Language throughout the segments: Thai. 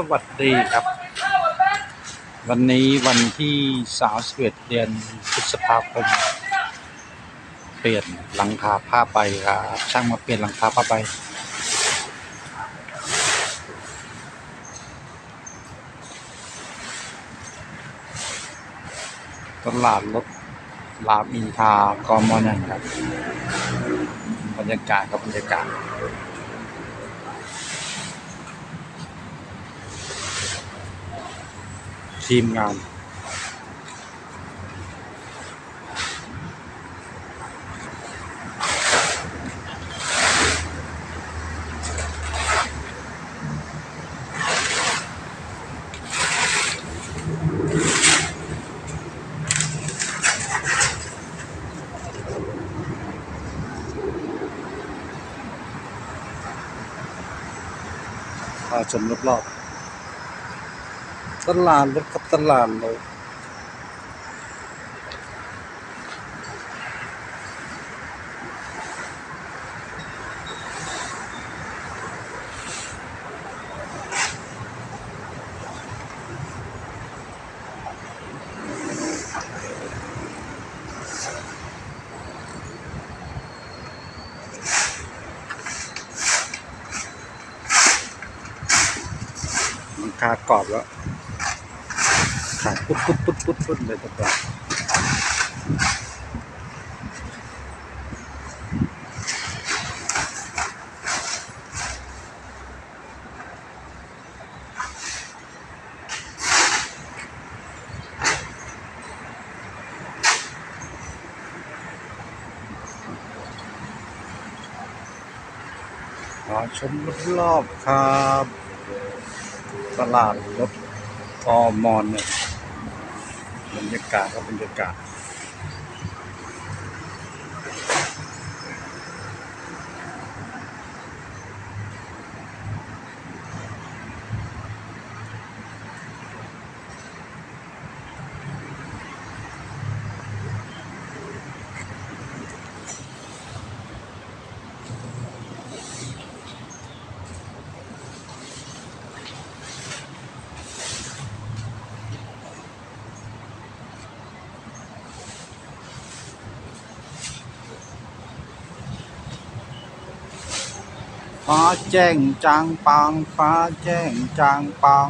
สวัสดีครับ วันนี้วันที่31เดือนพฤษภาคม เปลี่ยนหลังคาผ้าใบครับช่างมาเปลี่ยนหลังคาผ้าใบ ตลาดรถรามอินทากมหนึ่งครับ บรรยากาศกับบรรยากาศ ทีมงาน พาชมรอบๆ ตลาดรถกับตลาดรถมันคากรอบแล้ว ขายปุ๊บปุ๊บปุ๊บปุ๊บปุ๊บเลยตลาดขอชมรอบครับ ตลาดรถกมหนึ่ง บรรยากาศก็บรรยากาศ ฟ้าแจ้งจางปาง ฟ้าแจ้งจางปาง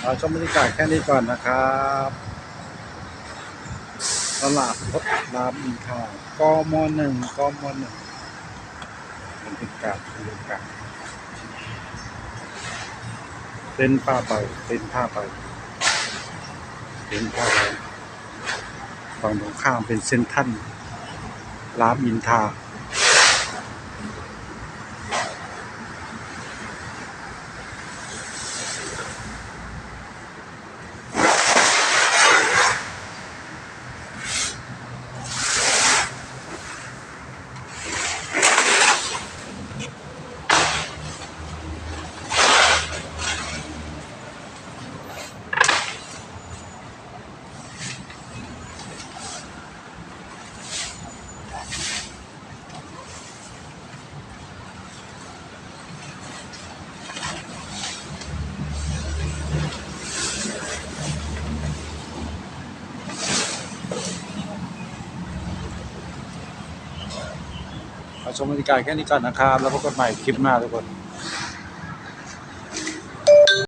เอาชมบรรยากาศแค่นี้ก่อนนะครับตลาดรถรามอินทรากมหนึ่งกมหนึ่งบรรยากาศบรรยากาศ เป็นผ้าใบเป็นผ้าใบเป็นผ้าใบฝั่งตรงข้ามเป็นเส้นท่านรามอินทา ชมบรรยากาศแค่นี้ก่อนนะครับ แล้วพบกันใหม่คลิปหน้าทุกคน